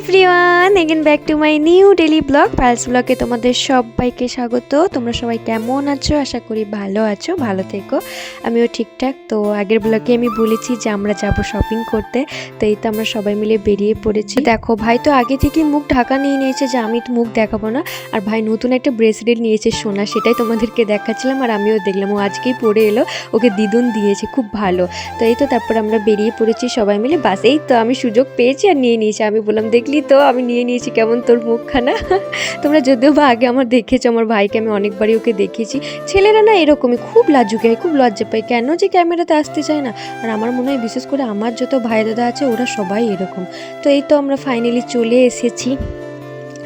Everyone again back to my new daily blog pulse ব্লগে তোমাদের সবাইকে স্বাগত। তোমরা সবাই কেমন আছো? আশা করি ভালো আছো, ভালো থেকো। আমিও ঠিকঠাক। তো আগের ব্লগে আমি বলেছি যে আমরা যাব শপিং করতে, তো এই তো আমরা সবাই মিলে বেরিয়ে পড়েছি। দেখো, ভাই তো আগে থেকেই মুখ ঢাকা নিয়ে নিয়েছে যে আমি মুখ দেখাবো না, আর ভাই নতুন একটা ব্রেসলেট নিয়েছে সোনা, সেটাই তোমাদেরকে দেখাচ্ছিলাম, আর আমিও দেখলাম, ও আজকেই পরে এলো, ওকে দিদুন দিয়েছে, খুব ভালো। তো এই তো তারপর আমরা বেরিয়ে পড়েছি সবাই মিলে, বাস, এই তো আমি সুযোগ পেয়েছি আর নিয়ে নিয়েছি। আমি বললাম দেখলি তো, আমি নিয়ে নিয়েছি কেমন তোর মুখখানা? তোমরা যদিও বা আগে আমার দেখেছ, আমার ভাইকে আমি অনেকবারই ওকে দেখেছি ছেলেরা না এরকমই, খুব লাজুকে হয়, খুব লজ্জা পায়। কেন যে ক্যামেরাতে আসতে চায় না? আর আমার মনে হয় বিশেষ করে আমার যত ভাই দাদা আছে, ওরা সবাই এরকম। তো এই তো আমরা ফাইনালি চলে এসেছি।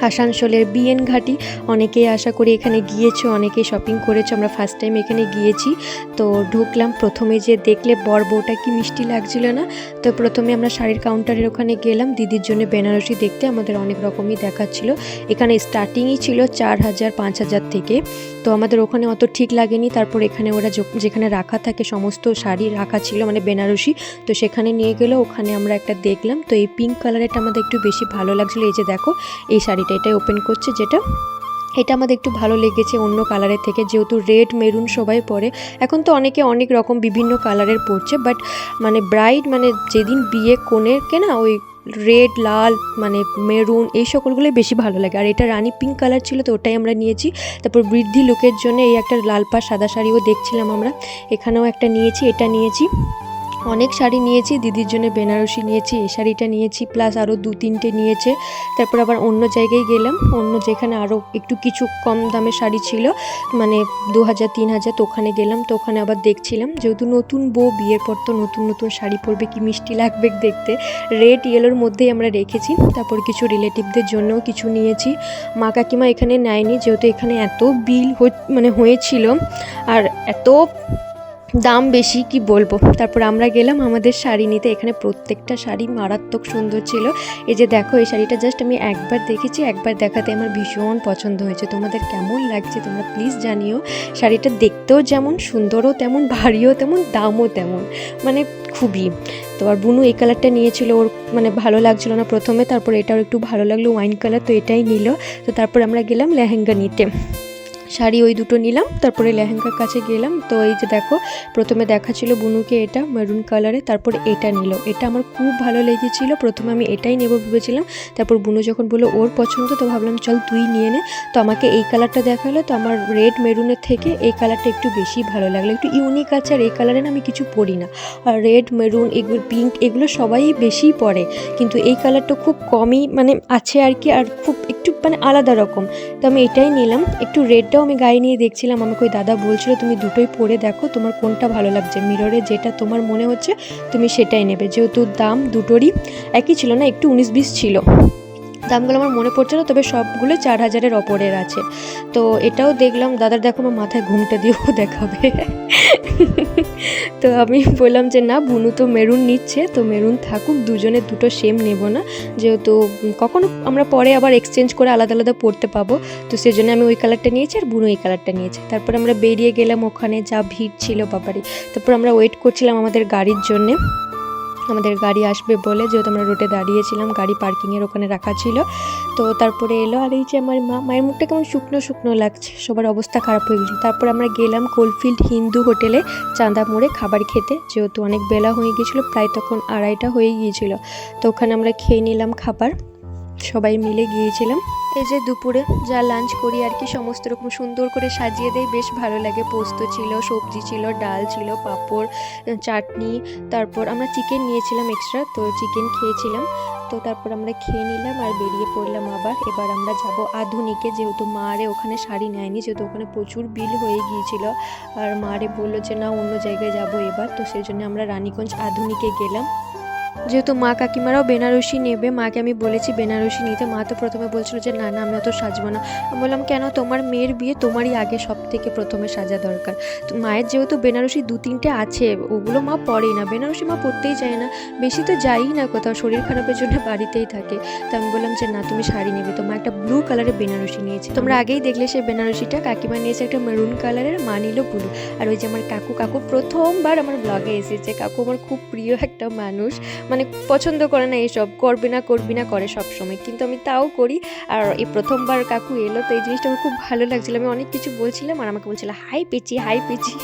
আসানসোলের বিএন ঘাটি। অনেকেই আশা করি এখানে গিয়েছো, অনেকেই শপিং করেছ। আমরা ফার্স্ট টাইম এখানে গিয়েছি। তো ঢুকলাম, প্রথমে যে দেখলে বর বউটা কি মিষ্টি লাগছিল না? তো প্রথমে আমরা শাড়ির কাউন্টারের ওখানে গেলাম। দিদির জন্য বেনারসি দেখতে আমাদের অনেক রকমই দেখাচ্ছিল। এখানে স্টার্টিংই ছিল চার হাজার, পাঁচ হাজার থেকে। তো আমাদের ওখানে অত ঠিক লাগেনি। তারপর এখানে ওরা যেখানে রাখা থাকে সমস্ত শাড়ি রাখা ছিল মানে বেনারসি। তো সেখানে নিয়ে গেলো, ওখানে আমরা একটা দেখলাম। তো এই পিঙ্ক কালারেরটা আমাদের একটু বেশি ভালো লাগছিল। এই যে দেখো, এই শাড়িটা এটাই ওপেন করছে যেটা। এটা আমাদের একটু ভালো লেগেছে অন্য কালারের থেকে, যেহেতু রেড মেরুন সবাই পরে। এখন তো অনেকে অনেক রকম বিভিন্ন কালারের পরছে বাট মানে ব্রাইড মানে যেদিন বিয়ে কোণেরকে না, ওই রেড লাল মানে মেরুন এই সকলগুলোই বেশি ভালো লাগে। আর এটা রানী পিঙ্ক কালার ছিল তো ওটাই আমরা নিয়েছি। তারপর বৃদ্ধি লোকের জন্য এই একটা লাল পা, সাদা শাড়িও দেখছিলাম আমরা। এখানেও একটা নিয়েছি, এটা নিয়েছি। অনেক শাড়ি নিয়েছি, দিদির জন্য বেনারসি নিয়েছি, এই শাড়িটা নিয়েছি প্লাস আরও দু তিনটে নিয়েছে। তারপর আবার অন্য জায়গায় গেলাম, অন্য যেখানে আরও একটু কিছু কম দামে শাড়ি ছিল মানে দু হাজার তিন হাজার তো ওখানে গেলাম, তো ওখানে আবার দেখছিলাম, যেহেতু নতুন বউ, বিয়ের পর তো নতুন নতুন শাড়ি পরবে, কি মিষ্টি লাগবে দেখতে। রেড ইয়েলোর মধ্যেই আমরা রেখেছি, তারপর কিছু রিলেটিভদের জন্যও কিছু নিয়েছি। মা কাকিমা এখানে নেয়নি, যেহেতু এখানে এত বিল মানে হয়েছিল, আর এত দাম বেশি কি বলব? তারপর আমরা গেলাম আমাদের শাড়ি নিতে। এখানে প্রত্যেকটা শাড়ি মারাত্মক সুন্দর ছিল। এই যে দেখো, এই শাড়িটা জাস্ট আমি একবার দেখেছি, একবার দেখাতে আমার ভীষণ পছন্দ হয়েছে। তোমাদের কেমন লাগছে তোমরা প্লিজ জানিও। শাড়িটা দেখতেও যেমন সুন্দরও তেমন, ভারীও তেমন, দামও তেমন। মানে খুবই। তো আর বুনু এই কালারটা নিয়েছিল, ওর মানে ভালো লাগছিল না প্রথমে, তারপর এটাও একটু ভালো লাগল ওয়াইন কালার তো এটাই নিল। তো তারপর আমরা গেলাম লেহেঙ্গা নিতে। শাড়ি ওই দুটো নিলাম, তারপরে লেহেঙ্গার কাছে গেলাম। তো এই যে দেখো, প্রথমে দেখা ছিল বুনুকে এটা মেরুন কালারে তারপর এটা নিল। এটা আমার খুব ভালো লেগেছিল, প্রথমে আমি এটাই নেব ভেবেছিলাম। তারপর বুনু যখন বলল, ওর পছন্দ তো ভাবলাম, চল তুই নিয়ে নে। তো আমাকে এই কালারটা দেখাল, তো আমার রেড মেরুনের থেকে এই কালারটা একটু বেশি ভালো লাগল। একটু ইউনিক আছে, আর এই কালারে না আমি কিছু পরি না। আর রেড মেরুন এগুলো পিঙ্ক এগুলো সবাই বেশি পরে। কিন্তু এই কালারটা খুব কমই মানে আছে আর কি, আর খুব মানে আলাদা রকম। তো আমি এটাই নিলাম। একটু রেডটাও আমি গায়ে নিয়ে দেখছিলাম। আমাকে ওই দাদা বলছিল, তুমি দুটোই পরে দেখো, তোমার কোনটা ভালো লাগছে? মিররে যেটা তোমার মনে হচ্ছে, তুমি সেটাই নেবে। যেহেতু দাম দুটোরই, একই ছিল না, একটু উনিশ বিশ ছিল। দামগুলো আমার মনে পড়ছে না, তবে সবগুলো চার হাজারের ওপরের আছে। তো এটাও দেখলাম, দাদার দেখো আমার মাথায় ঘুমটা দিয়েও দেখাবে। তো আমি বললাম যে, না, বুনু তো মেরুন নিচ্ছে, তো মেরুন থাকুক, দুজনে দুটো সেম নেব না। যেহেতু কখনো আমরা পরে আবার এক্সচেঞ্জ করে আলাদা আলাদা পড়তে পাবো, তো সেজন্য আমি ওই কালারটা নিয়েছি আর বুনু এই কালারটা নিয়েছে। তারপর আমরা বেরিয়ে গেলাম ওখানে, যা ভিড় ছিল বাবারই তারপর আমরা ওয়েট করছিলাম আমাদের গাড়ির জন্যে। আমাদের গাড়ি আসবে বলে যেহেতু আমরা রোডে দাঁড়িয়েছিলাম, গাড়ি পার্কিংয়ের ওখানে রাখা ছিল। তো তারপরে এলো আর এই যে আমার মা, মায়ের মুখটা কেমন শুকনো শুকনো লাগছে, সবার অবস্থা খারাপ হয়ে গেছে। তারপর আমরা গেলাম কোলফিল্ড হিন্দু হোটেলে চাঁদা মোড়ে খাবার খেতে, যেহেতু অনেক বেলা হয়ে গিয়েছিল প্রায় তখন আড়াইটা হয়ে গিয়েছিল। তো ওখানে আমরা খেয়ে নিলাম খাবার। সবাই মিলে গিয়েছিলাম। এই যে দুপুরে যা লাঞ্চ করি আর কি, সমস্ত রকম সুন্দর করে সাজিয়ে দেয় বেশ ভালো লাগে। পোস্ত ছিল, সবজি ছিল, ডাল ছিল, পাঁপড় চাটনি। তারপর আমরা চিকেন নিয়েছিলাম এক্সট্রা তো চিকেন খেয়েছিলাম। তো তারপর আমরা খেয়ে নিলাম আর বেরিয়ে পড়লাম আবার। এবার আমরা যাব আধুনিকে, যেহেতু মারে ওখানে শাড়ি নেয়নি, যেহেতু ওখানে প্রচুর বিল হয়ে গিয়েছিল। আর মারে বলল যে, না, অন্য জায়গায় যাব এবার। তো সেই জন্য আমরা রানীগঞ্জ আধুনিকে গেলাম। যেহেতু মা কাকিমারাও বেনারসি নেবে, মাকে আমি বলেছি বেনারসি নিতে। মা তো প্রথমে বলছিল যে, না না, আমি অত সাজবো না। আমি বললাম, কেন? তোমার মেয়ের বিয়ে তোমারই আগে সব থেকে প্রথমে সাজা দরকার। তো মায়ের যেহেতু বেনারসি দু তিনটে আছে, ওগুলো মা পরেই না। বেনারসি মা পরতেই চায় না। বেশি তো যাই না কোথাও, শরীর খারাপের জন্য বাড়িতেই থাকে। তো আমি বললাম যে, না, তুমি শাড়ি নেবে। তো মা একটা ব্লু কালারের বেনারসি নিয়েছে। তোমরা আগেই দেখলে সেই বেনারসিটা। কাকিমা নিয়েছে একটা মেরুন কালারের, মা নিল ব্লু। আর ওই যে আমার কাকু কাকু প্রথমবার আমার ব্লগে এসেছে। কাকু আমার খুব প্রিয় একটা মানুষ। মানে পছন্দ করে না এইসব, করবি না করবি না করে সব সময় কিন্তু আমি তাও করি। আর এই প্রথমবার কাকু এলো, তো এই জিনিসটা আমার খুব ভালো লাগছিল। আমি অনেক কিছু বলছিলাম আর আমাকে বলছিল, হাই পেচি হাই পেচি।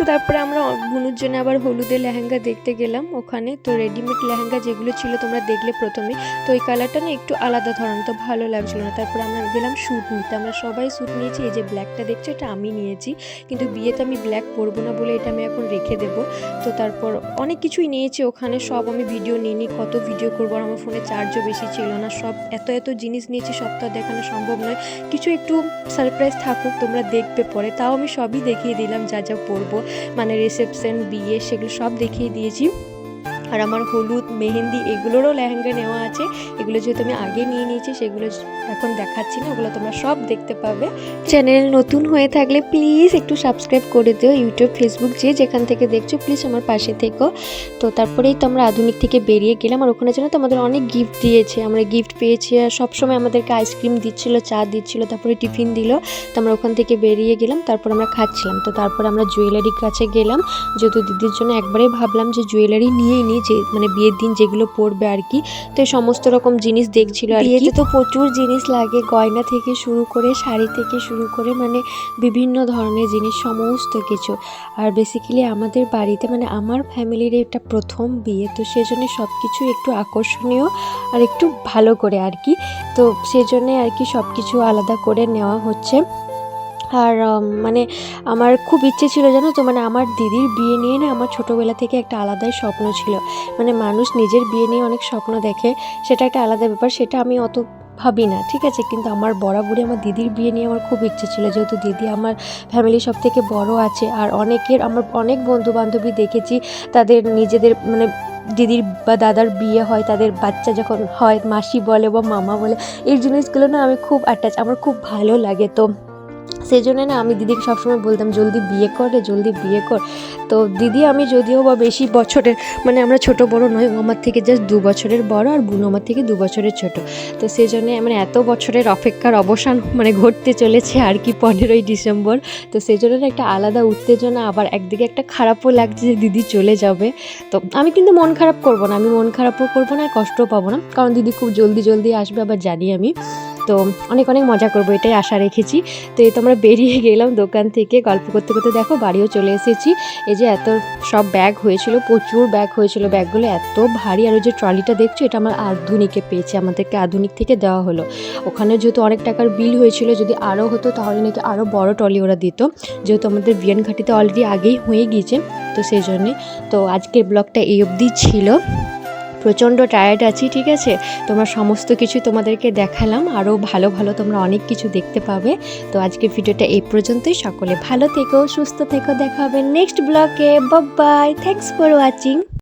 তো তারপরে আমরা বুনুর জন্য আবার হলুদের লেহেঙ্গা দেখতে গেলাম ওখানে। তো রেডিমেড লেহেঙ্গা যেগুলো ছিল তোমরা দেখলে প্রথমে তো ওই কালারটা না একটু আলাদা ধরনের, তো ভালো লাগছিল না। তারপরে আমরা গেলাম শ্যুট নিতে। আমরা সবাই শ্যুট নিয়েছি, এই যে ব্ল্যাকটা দেখছ, এটা আমি নিয়েছি। কিন্তু বিয়েতে আমি ব্ল্যাক পরবো না বলে এটা আমি এখন রেখে দেবো। তো তারপর অনেক কিছুই নিয়েছি ওখানে, সব আমি ভিডিও নিইনি, কত ভিডিও করব আর আমার ফোনে চার্জও বেশি ছিল না। সব এত এত জিনিস নিয়েছি, সব তো দেখানো সম্ভব নয়। কিছু একটু সারপ্রাইজ থাকুক, তোমরা দেখবে পরে। তাও আমি সবই দেখিয়ে দিলাম যা যা পরবো। মানে রিসেপশন বিয়ে সেগুলো সব দেখিয়ে দিয়েছি। আর আমার হলুদ মেহেন্দি এগুলোরও লেহেঙ্গা নেওয়া আছে। এগুলো যেহেতু আমি আগে নিয়ে নিয়েছি, সেগুলো এখন দেখাচ্ছি না, ওগুলো তোমরা সব দেখতে পাবে। চ্যানেল নতুন হয়ে থাকলে প্লিজ একটু সাবস্ক্রাইব করে দিও, ইউটিউব, ফেসবুক, যে যেখান থেকে দেখছ, প্লিজ আমার পাশে থেকো। তো তারপরেই তো আমরা আধুনিক থেকে বেরিয়ে গেলাম, আর ওখানে যেন তো আমাদের অনেক গিফট দিয়েছে। আমরা গিফট পেয়েছি, আর সবসময় আমাদেরকে আইসক্রিম দিচ্ছিল, চা দিচ্ছিল, তারপরে টিফিন দিল। তো আমরা ওখান থেকে বেরিয়ে গেলাম, তারপর আমরা খাচ্ছিলাম। তো তারপর আমরা জুয়েলারি কাছে গেলাম, যেহেতু দিদির জন্য একবারে ভাবলাম যে জুয়েলারি নিয়েই নিই, যে মানে বিয়ের দিন যেগুলো পরবে আর কি। তো সমস্ত রকম জিনিস দেখছিল আর বিয়েতে তো প্রচুর জিনিস লাগে, গয়না থেকে শুরু করে, শাড়ি থেকে শুরু করে মানে বিভিন্ন ধরনের জিনিস, সমস্ত কিছু। আর বেসিক্যালি আমাদের বাড়িতে মানে আমার ফ্যামিলির এটা প্রথম বিয়ে, তো সেজন্য সব কিছু একটু আকর্ষণীয় আর একটু ভালো করে আর কি। তো সেজন্যে আর কি সব কিছু আলাদা করে নেওয়া হচ্ছে। আর মানে আমার খুব ইচ্ছে ছিল জানো তো মানে আমার দিদির বিয়ে নিয়ে না আমার ছোটোবেলা থেকে একটা আলাদাই স্বপ্ন ছিল। মানে মানুষ নিজের বিয়ে নিয়ে অনেক স্বপ্ন দেখে, সেটা একটা আলাদা ব্যাপার, সেটা আমি অত ভাবি না, ঠিক আছে? কিন্তু আমার বরাবরই আমার দিদির বিয়ে নিয়ে আমার খুব ইচ্ছে ছিল, যেহেতু দিদি আমার ফ্যামিলির সব থেকে বড় আছে, আর অনেকের, আমার অনেক বন্ধু বান্ধবী দেখেছি, তাদের নিজেদের মানে দিদির বা দাদার বিয়ে হয়, তাদের বাচ্চা যখন হয়, মাসি বলে বা মামা বলে, এই জিনিসগুলো না আমি খুব অ্যাটাচ আমার খুব ভালো লাগে। তো সেই জন্য না আমি দিদিকে সবসময় বলতাম, জলদি বিয়ে কর, জলদি বিয়ে কর। তো দিদি, আমি যদিও বা বেশি বছরের মানে আমরা ছোট বড় নয় ও আমার থেকে জাস্ট দু বছরের বড় আর বোন আমার থেকে দু বছরের ছোট। তো সেই জন্যে মানে এত বছরের অপেক্ষার অবসান মানে ঘটতে চলেছে আর কি পনেরোই ডিসেম্বর। তো সেই জন্য একটা আলাদা উত্তেজনা, আবার একদিকে একটা খারাপও লাগছে যে দিদি চলে যাবে। তো আমি কিন্তু মন খারাপ করব না, আমি মন খারাপও করব না আর কষ্টও পাবো না। কারণ দিদি খুব জলদি জলদি আসবে, আবার জানি আমি। তো অনেক অনেক মজা করব, এটাই আশা রেখেছি। তো এই তো আমরা বেরিয়ে গেলাম দোকান থেকে, গল্প করতে করতে দেখো বাড়িও চলে এসেছি। এই যে এত সব ব্যাগ হয়েছিল, প্রচুর ব্যাগ হয়েছিল ব্যাগগুলো, এত ভারী। আর ওই যে ট্রলিটা দেখছ, এটা আমার আধুনিকে পেয়েছে, আমাদেরকে আধুনিক থেকে দেওয়া হলো। ওখানে যেহেতু অনেক টাকার বিল হয়েছিল, যদি আরও হতো তাহলে নাকি আরও বড় ট্রলি ওরা দিত। যেহেতু আমাদের বিয়ান ঘাটিতে অলরেডি আগেই হয়ে গিয়েছে, তো সেই জন্যে। তো আজকের ব্লগটা এই অবধি ছিল। প্রচণ্ড টায়ার্ড আছি, ঠিক আছে? তোমরা সমস্ত কিছু তোমাদেরকে দেখালাম, আরও ভালো ভালো তোমরা অনেক কিছু দেখতে পাবে। তো আজকে ভিডিওটা এই পর্যন্তই, সকলে ভালো থেকো, সুস্থ থেকো, দেখা হবে নেক্সট ব্লগে বাই থ্যাংকস ফর ওয়াচিং